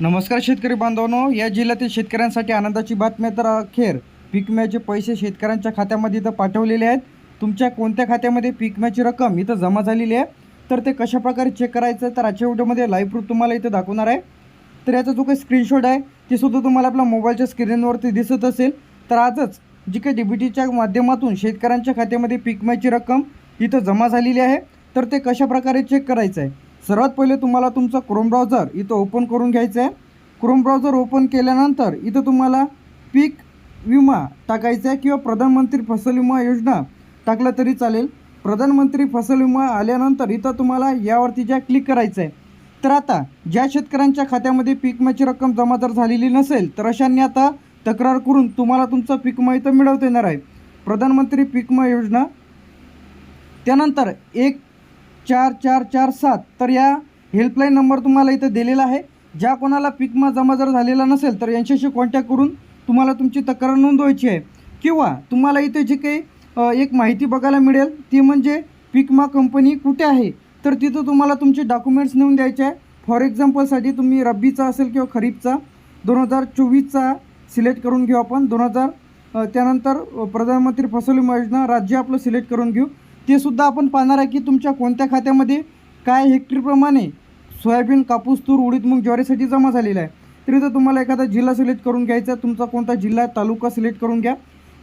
नमस्कार शेतकरी बांधवांनो या जिल्ह्यातील शेतकऱ्यांसाठी आनंदाची बातमी तर अखेर पीक विम्याचे पैसे शेतकऱ्यांच्या खात्यामध्ये इथं पाठवलेले आहेत. तुमच्या कोणत्या खात्यामध्ये पीक विम्याची रक्कम इथं जमा झालेली आहे? तर ते कशा प्रकारे चेक करायचं? तर आजच्या व्हिडिओमध्ये लाईव्ह प्रूफ तुम्हाला इथं दाखवणार आहे. तर याचा जो काही स्क्रीनशॉट आहे ते सुद्धा तुम्हाला आपल्या मोबाईलच्या स्क्रीनवरती दिसत असेल. तर आजच जी काही डीबीटीच्या माध्यमातून शेतकऱ्यांच्या खात्यामध्ये पीक विम्याची रक्कम इथं जमा झालेली आहे. तर ते कशा प्रकारे चेक करायचं आहे? सर्वात पहिले तुम्हाला तुमचं क्रोम ब्राउझर इथं ओपन करून घ्यायचं आहे क्रोम ब्राउझर ओपन केल्यानंतर इथं तुम्हाला पीक विमा टाकायचा आहे किंवा प्रधानमंत्री फसल विमा योजना टाकलं तरी चालेल. प्रधानमंत्री फसल विमा आल्यानंतर इथं तुम्हाला यावरती ज्या क्लिक करायचं आहे तर आता ज्या शेतकऱ्यांच्या खात्यामध्ये पीक विम्याची रक्कम जमा जर झालेली नसेल तर अशांनी आता तक्रार करून तुम्हाला तुमचा पीक विमा इथं मिळवता येणार आहे. प्रधानमंत्री पीक विमा योजना त्यानंतर एक चार चार चार सात. तर या हेल्पलाईन नंबर तुम्हाला इथं दिलेला आहे. ज्या कोणाला पीक विमा जमा जर झालेला नसेल तर यांच्याशी कॉन्टॅक्ट करून तुम्हाला तुमची तक्रार नोंदवायची आहे. किंवा तुम्हाला इथे जी काही एक माहिती बघायला मिळेल ती म्हणजे पीक विमा कंपनी कुठे आहे? तर तिथं तुम्हाला तुमचे डॉक्युमेंट्स नेऊन द्यायचे आहे. फॉर एक्झाम्पलसाठी तुम्ही रब्बीचा असेल किंवा खरीपचा दोन हजार चोवीसचा सिलेक्ट करून घेऊ आपण. दोन हजार त्यानंतर प्रधानमंत्री फसल विमा योजना राज्य आपलं सिलेक्ट करून घेऊ. ते सुद्धा आपण पाहणार आहे की तुमच्या कोणत्या खात्यामध्ये काय हेक्टरप्रमाणे सोयाबीन कापूस तूर उडीद मूग ज्वारीसाठी जमा झालेला आहे. तर जर तुम्हाला एखादा जिल्हा सिलेक्ट करून घ्यायचा तुमचा कोणता जिल्हा तालुका सिलेक्ट करून घ्या.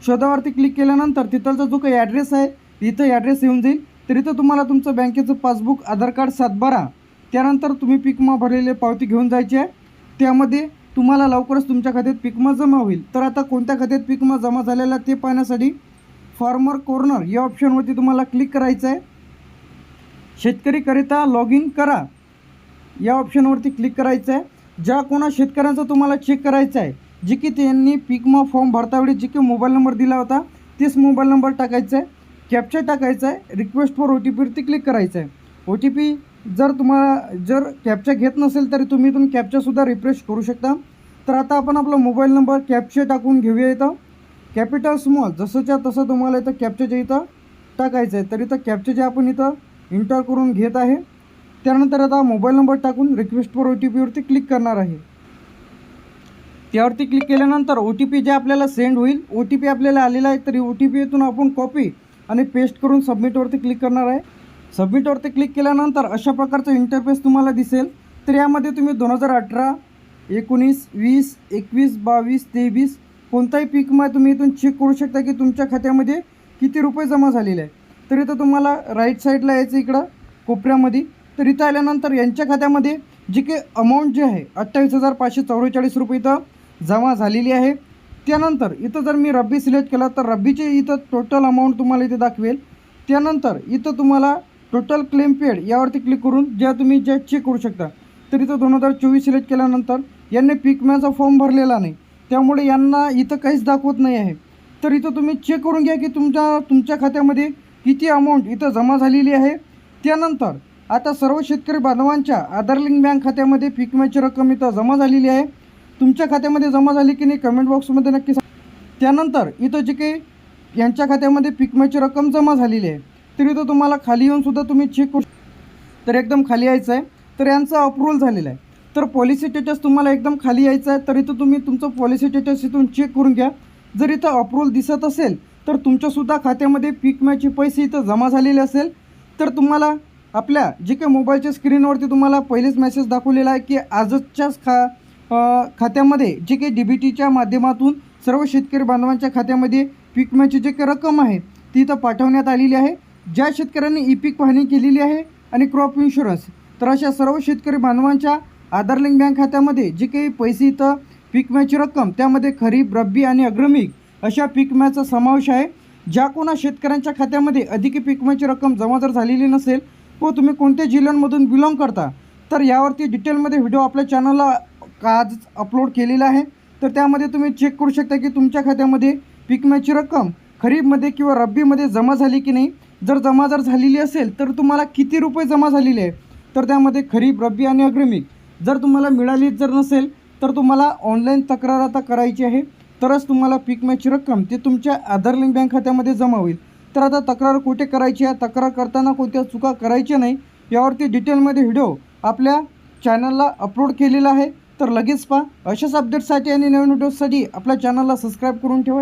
शोधावरती क्लिक केल्यानंतर तिथलचा जो काही ॲड्रेस आहे इथं ॲड्रेस येऊन जाईल. तर इथं तुम्हाला तुमचं बँकेचं पासबुक आधार कार्ड सातबारा त्यानंतर तुम्ही पिकमा भरलेले पावती घेऊन जायची आहे. त्यामध्ये तुम्हाला लवकरच तुमच्या खात्यात पिकमा जमा होईल. तर आता कोणत्या खात्यात पिकमा जमा झालेला ते पाहण्यासाठी फार्मर कॉर्नर या ऑप्शनवरती तुम्हाला क्लिक करायचं आहे. शेतकरीकरिता लॉग इन करा. या ऑप्शनवरती क्लिक करायचं आहे. ज्या कोणा शेतकऱ्यांचा तुम्हाला चेक करायचं आहे जे की त्यांनी पिकमा फॉर्म भरतावेळी जे की मोबाईल नंबर दिला होता तेच मोबाईल नंबर टाकायचा आहे. कॅप्चर टाकायचा आहे. रिक्वेस्ट फॉर ओ टी पीवरती क्लिक करायचं आहे. ओ टी पी जर तुम्हाला जर कॅप्चा घेत नसेल तरी तुम्ही इथून कॅप्चासुद्धा रिफ्रेश करू शकता. तर आता आपण आपला मोबाईल नंबर कॅप्चा टाकून घेऊया इथं. कॅपिटल स्मॉल जसंच्या तसं तुम्हाला इथं कॅप्चाच्या इथं टाकायचं आहे तर इथं कॅप्चर जे आपण इथं इंटर करून घेत आहे त्यानंतर आता मोबाईल नंबर टाकून रिक्वेस्ट फॉर ओ टी पीवरती क्लिक करणार आहे. त्यावरती क्लिक केल्यानंतर ओ टी पी जे आपल्याला सेंड होईल ओ टी पी आपल्याला आलेला आहे तरी ओ टी पी इथून आपण कॉपी आणि पेस्ट करून सबमिटवरती क्लिक करणार आहे. सबमिटवरती क्लिक केल्यानंतर अशा प्रकारचं इंटरफेस तुम्हाला दिसेल. तर यामध्ये तुम्ही दोन हजार अठरा एकोणीस वीस एकवीस बावीस तेवीस कोणताही पीक विमा तुम्ही इथून चेक करू शकता की तुमच्या खात्यामध्ये किती रुपये जमा झालेले आहे तर इथं तुम्हाला राईट साईडला यायचं इकडं कोपऱ्यामध्ये. तर इथं आल्यानंतर यांच्या खात्यामध्ये जी काही अमाऊंट जी आहे अठ्ठावीस हजार पाचशे चौवेचाळीस रुपये इथं जमा झालेली आहे. त्यानंतर इथं जर मी रब्बी सिलेक्ट केला तर रब्बीचे इथं टोटल अमाऊंट तुम्हाला इथे दाखवेल. त्यानंतर इथं तुम्हाला टोटल क्लेम पेड यावरती क्लिक करून ज्या तुम्ही ज्या चेक करू शकता. तर इथं दोन हजार चोवीस सिलेक्ट केल्यानंतर यांनी पीक विम्याचा फॉर्म भरलेला नाही. त्यामुळे यांना इथं काहीच दाखवत नाही आहे. तर इथं तुम्ही चेक करून घ्या की तुमच्या तुमच्या खात्यामध्ये किती अमाऊंट इथं जमा झालेली आहे. त्यानंतर आता सर्व शेतकरी बांधवांच्या आधार लिंक बँक खात्यामध्ये पीक विम्याची रक्कम इथं जमा झालेली आहे. तुमच्या खात्यामध्ये जमा झाली की नाही कमेंट बॉक्समध्ये नक्की त्यानंतर इथं जे काही यांच्या खात्यामध्ये पीक विम्याची रक्कम जमा झालेली आहे तर इथं तुम्हाला खाली येऊन सुद्धा तुम्ही चेक करू तर एकदम खाली यायचं आहे. तर यांचं अप्रुव्हल झालेलं आहे. तर पॉलिसी स्टेटस तुम्हाला एकदम खाली यायचं आहे. तर इथं तुम्ही तुमचं पॉलिसी स्टेटस इथून चेक करून घ्या. जर इथं अप्रूवल दिसत असेल तर तुमच्यासुद्धा खात्यामध्ये पीक विम्याचे पैसे इथं जमा झालेले असेल. तर तुम्हाला आपल्या जे काही मोबाईलच्या स्क्रीनवरती तुम्हाला पहिलेच मेसेज दाखवलेला आहे की आजच्याच खा खात्यामध्ये जे काही डी बी टीच्या माध्यमातून सर्व शेतकरी बांधवांच्या खात्यामध्ये पीक विम्याची जे काही रक्कम आहे ती इथं पाठवण्यात आलेली आहे. ज्या शेतकऱ्यांनी ई पीक पाहणी केलेली आहे आणि क्रॉप इन्शुरन्स तर अशा सर्व शेतकरी बांधवांच्या आधार लिंक बँक खात्यामध्ये जे काही पैसे इथं पीक विम्याची रक्कम त्यामध्ये खरीप रब्बी आणि अग्रमिक अशा पीक विम्याचा समावेश आहे. ज्या कोणा शेतकऱ्यांच्या खात्यामध्ये अधिक पीक विम्याची रक्कम जमा जर झालेली नसेल व तुम्ही कोणत्या जिल्ह्यांमधून बिलॉंग करता तर यावरती डिटेलमध्ये व्हिडिओ आपल्या चॅनलला आज अपलोड केलेला आहे. तर त्यामध्ये तुम्ही चेक करू शकता की तुमच्या खात्यामध्ये पीक विम्याची रक्कम खरीपमध्ये किंवा रब्बीमध्ये जमा झाली की नाही. जर जमा जर झालेली असेल तर तुम्हाला किती रुपये जमा झालेले आहे? तर त्यामध्ये खरीप रब्बी आणि अग्रमिक जर तुम्हाला मिळालीच जर नसेल तर तुम्हाला ऑनलाईन तक्रार आता करायची आहे. तरच तुम्हाला पीक मॅचची रक्कम ते तुमच्या आधार लिंक बँक खात्यामध्ये जमा होईल. तर आता तक्रार कुठे करायची आहे? तक्रार करताना कोणत्या चुका करायच्या नाही यावरती डिटेलमध्ये व्हिडिओ आपल्या चॅनलला अपलोड केलेला आहे. तर तर लगेच पहा. अशाच अपडेटसाठी आणि नवीन व्हिडिओसाठी आपल्या चॅनलला सबस्क्राईब करून ठेवा.